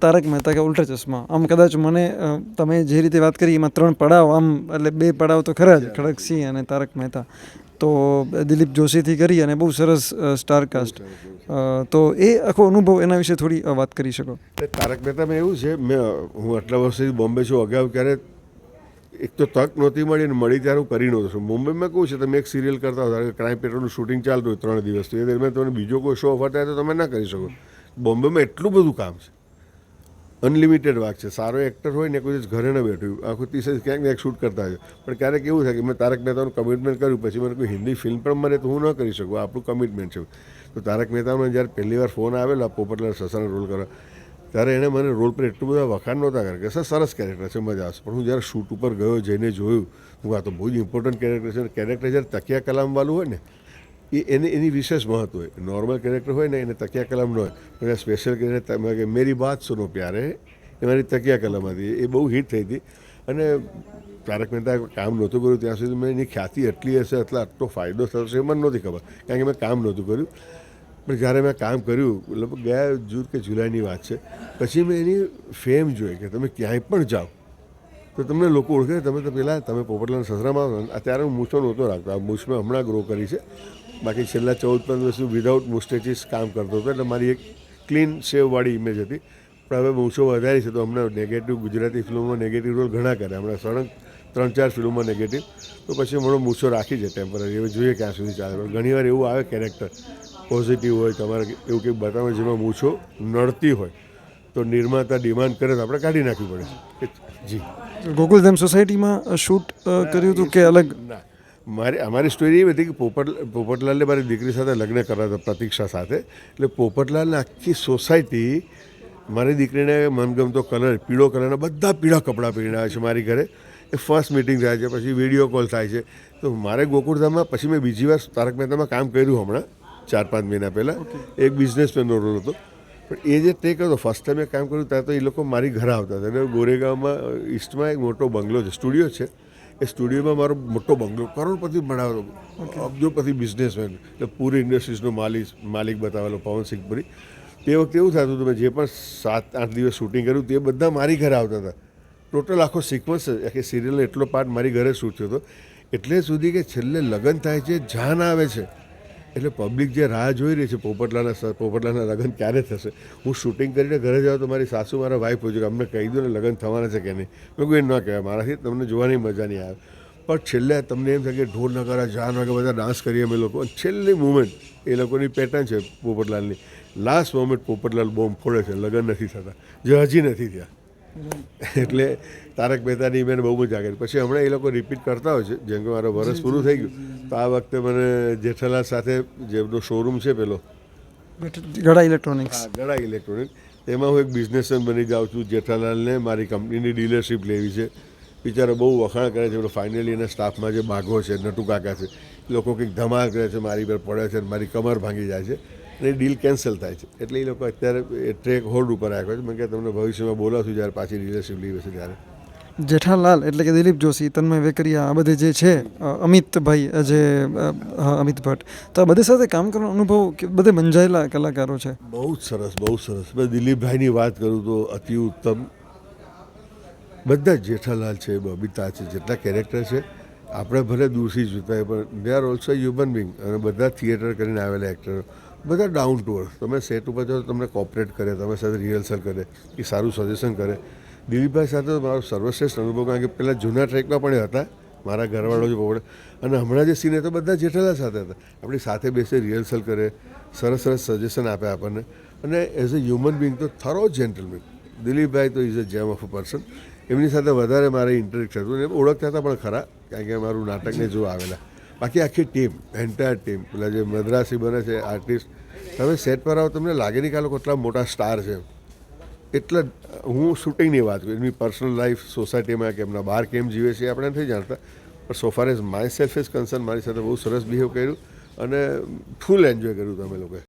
તારક મહેતા કે ઉલ્ટા ચશ્મા. આમ કદાચ મને તમે જે રીતે વાત કરી, એમાં ત્રણ પડાવ, આમ એટલે બે પડાવ તો ખરા જ ખડકસિંહ અને તારક મહેતા. તો દિલીપ જોશીથી કરી અને બહુ સરસ સ્ટાર કાસ્ટ તો એ આખો અનુભવ એના વિશે થોડી વાત કરી શકો. તારક મહેતામાં એવું છે, મેં, હું આટલા વર્ષથી બોમ્બે છું, અગાઉ ક્યારે એક તો તક નહોતી મળી અને મળી ત્યારે હું કરી નહોતો છું. મુંબઈમાં કહું છે, તમે એક સિરિયલ કરતા હતા ક્રાઇમ પેટ્રોલનું શૂટિંગ ચાલતું હોય ત્રણ દિવસ તો એ દરમિયાન તમને બીજો કોઈ શો ઓફર તો તમે ના કરી શકો. બોમ્બેમાં એટલું બધું કામ છે. અનલિમિટેડ વાક છે. સારો એક્ટર હોય ને કોઈ દિવસ ઘરે ન બેઠું. આખું ત્રીસ ક્યાંક ક્યાંક શૂટ કરતા હોય. પણ ક્યારેક એવું થાય કે મેં તારક મહેતાનું કમિટમેન્ટ કર્યું, પછી મને કોઈ હિન્દી ફિલ્મ પણ મને તો હું ન કરી શકું. આપણું કમિટમેન્ટ છે. તો તારક મહેતાનો જ્યારે પહેલી વાર ફોન આવેલો પોપટલાલ સસાનો રોલ કરવા, ત્યારે એણે મને રોલ પર એટલું બધા વખાણ નહોતા કર્યા કે સર, સરસ કેરેક્ટર છે, મજા આવશે. પણ હું જ્યારે શૂટ ઉપર ગયો જઈને જોયું, હું આ તો બહુ જ ઇમ્પોર્ટન્ટ કેરેક્ટર છે. કેરેક્ટર જ્યારે તકિયા કલામવાળું હોય ને એ એને, એની વિશેષ મહત્વ હોય. નોર્મલ કેરેક્ટર હોય ને એને તકિયા કલમ ન હોય. પણ સ્પેશિયલ કેરેક્ટર કે મેરી બાત સુનો પ્યારે. એ મારી તકિયા કલમ હતી એ બહુ હિટ થઈ હતી. અને તારક મહેતા કામ નહોતું કર્યું ત્યાં સુધી મેં એની ખ્યાતિ એટલી હશે, એટલે આટલો ફાયદો થશે મને નહોતી ખબર. કારણ કે મેં કામ નહોતું કર્યું. પણ જ્યારે મેં કામ કર્યું, લગભગ ગયા જૂન કે જુલાઈની વાત છે. પછી મેં એની ફેમ જોઈ કે તમે ક્યાંય પણ જાઓ. તો તમને લોકો ઓળખે, તમે તો પહેલાં તમે પોપટલાના સસરામાં અત્યારે હું મૂછો નહોતો રાખતો. આ મૂછ મેં હમણાં ગ્રો કરી છે. બાકી છેલ્લા ચૌદ પંદર વર્ષ વિધાઉટ મુસ્ટેચીસ કામ કરતો હતો એટલે મારી એક ક્લીન સેવવાળી ઇમેજ હતી. પણ હવે મૂછો વધારી છે તો હમણાં નેગેટિવ ગુજરાતી ફિલ્મોમાં નેગેટિવ રોલ ઘણા કર્યા હમણાં સળંગ ત્રણ ચાર ફિલ્મોમાં નેગેટિવ તો પછી મને મૂછો રાખી છે ટેમ્પરરી હવે જોઈએ ક્યાં સુધી ચાલે. પણ ઘણીવાર એવું આવે કેરેક્ટર પોઝિટિવ હોય તમારે એવું કંઈક બતાવે જેમાં મૂછો નડતી હોય તો નિર્માતા ડિમાન્ડ કરે તો આપણે કાઢી નાખવી પડે જી ગોકુલધામ સોસાયટીમાં શૂટ કર્યું હતું કે અલગ? ના. મારી અમારી સ્ટોરી એવી હતી કે પોપટ પોપટલાલને મારી દીકરી સાથે લગ્ન કર્યા હતા પ્રતીક્ષા સાથે. એટલે પોપટલાલને આખી સોસાયટી મારી દીકરીને મનગમતો કલર પીળો કલરના બધા પીળા કપડાં પહેરીને આવે છે મારી ઘરે. એ ફર્સ્ટ મિટિંગ થાય છે પછી વીડિયો કોલ થાય છે. તો મારે ગોકુળધામમાં પછી મેં બીજી વાર તારક મહેતામાં કામ કર્યું હમણાં ચાર પાંચ મહિના પહેલાં. એક બિઝનેસમેનનો રોલ હતો. પણ એ જે ટેક હતો ફર્સ્ટ ટાઈમ મેં કામ કર્યું ત્યાં તો એ લોકો મારી ઘરે આવતા હતા. અને ગોરેગાંવમાં ઈસ્ટમાં એક મોટો બંગલો છે સ્ટુડિયો છે. એ સ્ટુડિયોમાં મારો મોટો બંગલો કરોડપતિ બનાવેલો. અબજોપતિ બિઝનેસમેન એટલે પૂરી ઇન્ડસ્ટ્રીઝનો માલિક માલિક બતાવેલો પવન પુરી. તે વખતે એવું થતું હતું મેં જે પણ સાત આઠ દિવસ શૂટિંગ કર્યું તે બધા મારી ઘરે આવતા હતા. ટોટલ આખો સિક્વન્સ આખી સિરિયલનો એટલો પાર્ટ મારી ઘરે શૂટ થયો હતો. એટલે સુધી કે છેલ્લે લગ્ન થાય છે જાન આવે છે. એટલે પબ્લિક જે રાહ જોઈ રહી છે પોપટલાના પોપટલાના લગ્ન ક્યારે થશે? હું શૂટિંગ કરીને ઘરે જાઉં તો મારી સાસુ મારા વાઈફ પૂછ્યું કે અમને કહી દો ને લગ્ન થવાના છે કે નહીં? મેં કોઈ ન કહેવાય મારાથી તમને જોવાની મજા નહીં આવે. પણ છેલ્લે તમને એમ થાય કે ઢોલ નગારા જાન વાગે બધા ડાન્સ કરીએ અમે લોકો. છેલ્લી મુમેન્ટ એ લોકોની પેટર્ન છે પોપટલાલની. લાસ્ટ મોમેન્ટ પોપટલાલ બોમ્બ ફોડે છે. લગ્ન નથી થતા. જે હજી નથી થયા. એટલે તારક મહેતાની મેં બહુ મજા કરી. પછી હમણાં એ લોકો રિપીટ કરતા હોય છે. જેમ કે મારો વરસ પૂરું થઈ ગયું. તો આ વખતે મને જેઠાલાલ સાથે જેમનો શોરૂમ છે પેલો. ગળા ઇલેક્ટ્રોનિક્સ હા ગળા ઇલેક્ટ્રોનિક તેમાં હું એક બિઝનેસમેન બની જાઉં છું જેઠાલાલને મારી કંપનીની ડીલરશીપ લેવી છે. બિચારો બહુ વખાણ કરે છે ફાઇનલી એના સ્ટાફમાં જે બાઘો છે નટુ કાકા છે લોકો કંઈક ધમાલ કરે છે મારી પર પડે છે મારી કમર ભાંગી જાય છે અને ડીલ કેન્સલ થાય છે. એટલે એ લોકો અત્યારે એ ટ્રેક હોલ્ડ ઉપર રાખ્યો છે. મેં કે તમને ભવિષ્યમાં બોલાવશું જ્યારે પાછી ડીલરશીપ લેવી હશે ત્યારે. જેઠાલાલ એટલે કે દિલીપ જોશી, તન્મય વેકરિયા, આ બધે જે છે અમિતભાઈ જે અમિત ભટ્ટ. તો આ બધે સાથે કામ કરવાનો અનુભવ કે બધે મંજાયેલા કલાકારો છે? બહુ સરસ બહુ સરસ. મેં દિલીપભાઈની વાત કરું તો અતિ ઉત્તમ. બધા જેઠાલાલ છે બબીતા છે, જેટલા કેરેક્ટર છે, આપણે ભલે દૂરથી જોતા હોય પણ they are also human being અને બધા થિયેટર કરીને આવેલા એક્ટરો બધા ડાઉન ટુ અર્થ તમે સેટ ઉપર જાઓ તમને કોપરેટ કરે તમારી સાથે રિહર્સલ કરે, એ સારું સજેશન કરે. દિલીપભાઈ સાથે મારો સર્વશ્રેષ્ઠ અનુભવ કારણ કે પહેલાં જૂના ટ્રેકમાં પણ હતા, મારા ઘરવાળો જ પોપડે અને હમણાં જે સીન તો બધા જેઠાલા સાથે હતા. આપણી સાથે બેસે રિહર્સલ કરે, સરસ સરસ સજેશન આપે આપણને. અને એઝ અ હ્યુમન બિંગ તો થરો જેન્ટલમેન દિલીપભાઈ તો ઇઝ અ જેમ ઓફ અ પર્સન એમની સાથે વધારે મારે ઇન્ટરેક્ટ થતું અને ઓળખતા હતા પણ ખરા, કારણ કે મારું નાટકને જો આવેલા. બાકી આખી ટીમ એન્ટાયર ટીમ પેલા જે મદ્રાસી બને છે આર્ટિસ્ટ તમે સેટ પર આવો, તમને લાગે નહીં કે આ લોકો એટલા મોટા સ્ટાર છે. એટલે હું શૂટિંગની વાત કરું એમની પર્સનલ લાઈફ સોસાયટીમાં કે એમના બહાર કેમ જીવે છે આપણે નથી જાણતા. પણ so far as myself is concern મારી સાથે બહુ સરસ બિહેવ કર્યું અને ફૂલ એન્જોય કર્યું તમે લોકોએ.